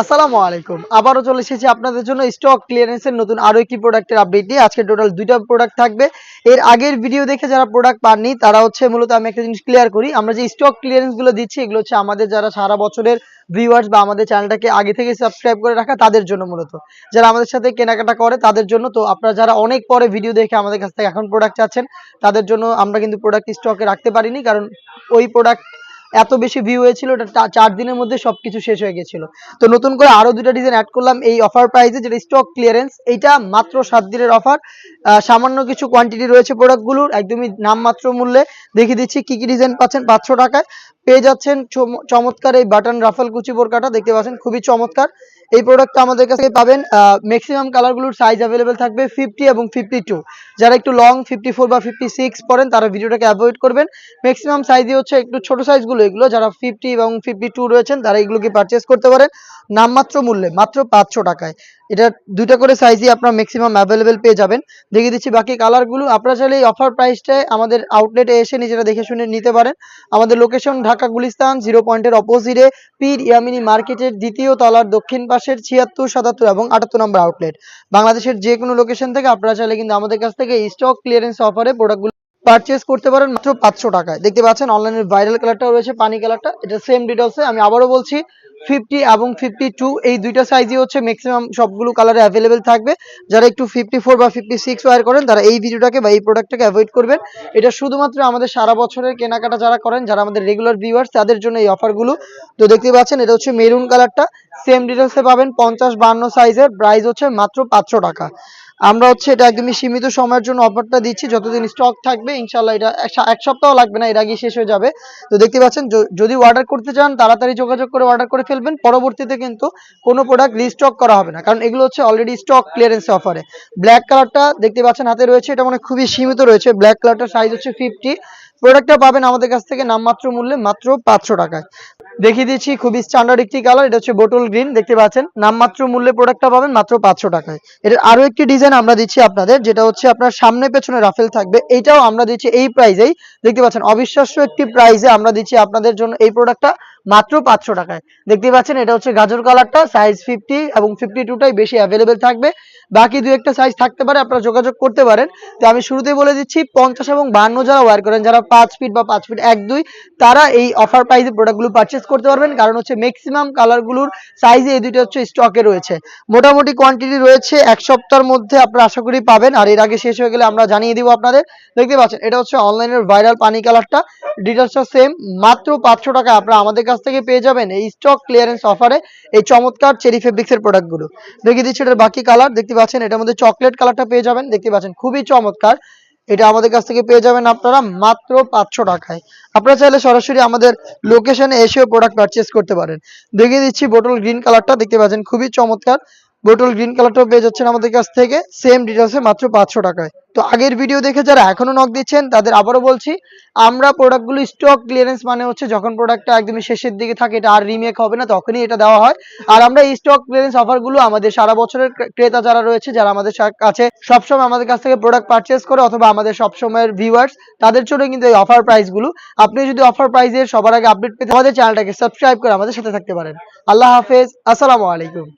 আসসালামু আলাইকুম। আবারও চলে এসেছি আপনাদের জন্য স্টক ক্লিয়ারেন্সের নতুন আরও একটি প্রোডাক্টের আপডেট নিয়ে। আজকে টোটাল দুইটা প্রোডাক্ট থাকবে। এর আগের ভিডিও দেখে যারা প্রোডাক্ট পাননি, তারা হচ্ছে মূলত আমি একটা জিনিস ক্লিয়ার করি। আমরা যে স্টক ক্লিয়ারেন্সগুলো দিচ্ছি, এগুলো হচ্ছে আমাদের যারা সারা বছরের ভিউয়ার্স বা আমাদের চ্যানেলটাকে আগে থেকে সাবস্ক্রাইব করে রাখা, তাদের জন্য মূলত। যারা আমাদের সাথে কেনাকাটা করে, তাদের জন্য তো আপনারা যারা অনেক পরে ভিডিও দেখে আমাদের কাছ থেকে এখন প্রোডাক্ট চাচ্ছেন, তাদের জন্য আমরা কিন্তু প্রোডাক্ট স্টকে রাখতে পারিনি। কারণ ওই প্রোডাক্ট এত বেশি ভিউ হয়েছিল চার দিনের মধ্যে সবকিছু শেষ হয়ে গেছিল। তো নতুন করে আরও দুটা ডিজাইন অ্যাড করলাম, এই অফার প্রাইসে যেটা স্টক ক্লিয়ারেন্স এইটা মাত্র সাত দিনের অফার সামান্য কিছু কোয়ান্টিটি রয়েছে প্রোডাক্টগুলোর একদমই নামমাত্র মূল্যে। দেখিয়ে দিচ্ছি কি কি ডিজাইন পাচ্ছেন, পাঁচশো টাকায়। পেয়ে যাচ্ছেন চম- চমৎকার এই বাটন রাফেল কুচি বোরকাটা, দেখতে পাচ্ছেন, খুবই চমৎকার। এই প্রোডাক্টটা আমাদের কাছে পাবেন ম্যাক্সিমাম কালারগুলোর সাইজ অ্যাভেলেবেল থাকবে ফিফটি এবং ফিফটি টু যারা একটু লং ফিফটি ফোর বা ফিফটি সিক্স পরেন, তারা ভিডিওটাকে অ্যাভয়েড করবেন। ম্যাক্সিমাম সাইজই হচ্ছে একটু ছোট সাইজগুলো এগুলো যারা ফিফটি এবং ফিফটি টু রয়েছেন, তারা এগুলোকে পারচেস করতে পারেন। নামমাত্র মূল্যে, মাত্র পাঁচশো টাকায়। এটা দুইটা করে সাইজই আপনার ম্যাক্সিমাম অ্যাভেলেবেল পেয়ে যাবেন। দেখিয়ে দিচ্ছি বাকি কালারগুলো আপনারা চাইলে এই অফার প্রাইসটায় আমাদের আউটলেটে এসে নিজেরা দেখে শুনে নিতে পারেন। আমাদের লোকেশন ঢাকা গুলিস্তান জিরো পয়েন্টের অপোজিটে পীর ইয়ামিনী মার্কেটের দ্বিতীয় তলার দক্ষিণ পাশের ছিয়াত্তর, সাতাত্তর এবং আটাত্তর নম্বর আউটলেট বাংলাদেশের যে কোনো লোকেশন থেকে আপনারা চাইলে কিন্তু আমাদের কাছ থেকে স্টক ক্লিয়ারেন্স অফারে প্রোডাক্টগুলো পারচেস করতে পারেন মাত্র পাঁচশো টাকায়। দেখতে পাচ্ছেন অনলাইনের ভাইরাল কালারটাও রয়েছে, পানি কালারটা এটা সেম ডিটেলসে আমি আবারও বলছি ফিফটি এবং ফিফটি টু এই দুইটা সাইজই হচ্ছে ম্যাক্সিমাম সবগুলো কালারে অ্যাভেলেবেল থাকবে। যারা একটু ফিফটি ফোর বা ফিফটি সিক্স ওয়ার করেন, তারা এই ভিডিওটাকে বা এই প্রোডাক্টটাকে অ্যাভয়েড করবেন। এটা শুধুমাত্র আমাদের সারা বছরের কেনাকাটা যারা করেন, যারা আমাদের রেগুলার ভিউয়ার্স তাদের জন্য এই অফারগুলো তো দেখতে পাচ্ছেন, এটা হচ্ছে মেরুন কালারটা সেম ডিটেলসে পাবেন পঞ্চাশ বান্ন সাইজের প্রাইস হচ্ছে মাত্র পাঁচশো টাকা। আমরা হচ্ছে এটা একদমই সীমিত সময়ের জন্য অফারটা দিচ্ছি। যতদিন স্টক থাকবে ইনশাল্লাহ এটা এক সপ্তাহ লাগবে না, এর আগে শেষ হয়ে যাবে। তো দেখতে পাচ্ছেন যদি অর্ডার করতে চান, তাড়াতাড়ি যোগাযোগ করে অর্ডার করে ফেলবেন। পরবর্তীতে কিন্তু কোনো প্রোডাক্ট রিস্টক করা হবে না। কারণ এগুলো হচ্ছে অলরেডি স্টক ক্লিয়ারেন্স অফারে ব্ল্যাক কালারটা দেখতে পাচ্ছেন হাতে রয়েছে, এটা মানে খুবই সীমিত রয়েছে। ব্ল্যাক কালারটার সাইজ হচ্ছে ফিফটি প্রোডাক্টটা পাবেন আমাদের কাছ থেকে নামমাত্র মূল্যে মাত্র পাঁচশো টাকায়। দেখিয়ে দিচ্ছি, খুবই স্ট্যান্ডার্ড একটি কালার এটা হচ্ছে বোটল গ্রিন দেখতে পাচ্ছেন? নামমাত্র মূল্যে প্রোডাক্টটা পাবেন মাত্র পাঁচশো টাকায়। এটা আরও একটি ডিজাইন আমরা দিচ্ছি আপনাদের, যেটা হচ্ছে আপনার সামনে পেছনে রাফেল থাকবে। এটাও আমরা দিচ্ছি এই প্রাইজেই দেখতে পাচ্ছেন, অবিশ্বাস্য একটি প্রাইজে আমরা দিচ্ছি আপনাদের জন্য এই প্রোডাক্টটা মাত্র পাঁচশো টাকায়। দেখতে পাচ্ছেন, এটা হচ্ছে গাজর কালারটা সাইজ ফিফটি এবং ফিফটি টুটাই বেশি অ্যাভেলেবেল থাকবে। বাকি দু একটা সাইজ থাকতে পারে, আপনারা যোগাযোগ করতে পারেন। তো আমি শুরুতেই বলে দিচ্ছি, পঞ্চাশ এবং বান্ন যারা ওয়ার করেন, যারা পাঁচ ফিট বা পাঁচ ফিট এক দুই, তারা এই অফার প্রাইসে প্রোডাক্টগুলো পারচেস করতে পারবেন। কারণ হচ্ছে ম্যাক্সিমাম কালারগুলোর সাইজে এই দুইটা হচ্ছে স্টকে রয়েছে। মোটামুটি কোয়ান্টিটি রয়েছে এক সপ্তাহের মধ্যে আপনারা আশা করি পাবেন। আর এর আগে শেষ হয়ে গেলে আমরা জানিয়ে দিব আপনাদের। দেখতে পাচ্ছেন, এটা হচ্ছে অনলাইনের ভাইরাল পানি কালারটা ডিটেলসটা সেম মাত্র পাঁচশো টাকা আপনারা আমাদের কাছ থেকে পেয়ে যাবেন এই স্টক ক্লিয়ারেন্স অফারে এই চমৎকার চেরি ফেব্রিক্সের প্রোডাক্টগুলো দেখিয়ে দিচ্ছি এটার বাকি কালার দেখতে পাচ্ছেন এটার মধ্যে চকলেট কালারটা পেয়ে যাবেন, দেখতে পাচ্ছেন খুবই চমৎকার। এটা আমাদের কাছ থেকে পেয়ে যাবেন আপনারা মাত্র পাঁচশো টাকায়। আপনারা চাইলে সরাসরি আমাদের লোকেশনে এসেও প্রোডাক্ট পারচেস করতে পারেন। দেখিয়ে দিচ্ছি বোটল গ্রিন কালারটা দেখতে পাচ্ছেন খুবই চমৎকার। বোটল গ্রিন কালারটাও পেয়ে যাচ্ছেন আমাদের কাছ থেকে। সেম ডিটেলসে মাত্র পাঁচশো টাকায়। তো আগের ভিডিও দেখে যারা এখনও নক দিচ্ছেন, তাদের আবারও বলছি, আমরা প্রোডাক্টগুলো স্টক ক্লিয়ারেন্স মানে হচ্ছে যখন প্রোডাক্টটা একদমই শেষের দিকে থাকে, এটা আর রিমেক হবে না, তখনই এটা দেওয়া হয়। আর আমরা এই স্টক ক্লিয়ারেন্স অফারগুলো আমাদের সারা বছরের ক্রেতা যারা রয়েছে, যারা আমাদের কাছে সবসময় আমাদের কাছ থেকে প্রোডাক্ট পারচেস করে অথবা আমাদের সবসময়ের ভিউয়ার্স তাদের জন্য কিন্তু এই অফার প্রাইসগুলো আপনি যদি অফার প্রাইসের সবার আগে আপডেট পেতে আমাদের চ্যানেলটাকে সাবস্ক্রাইব করে আমাদের সাথে থাকতে পারেন। আল্লাহ হাফেজ। আসসালামু আলাইকুম।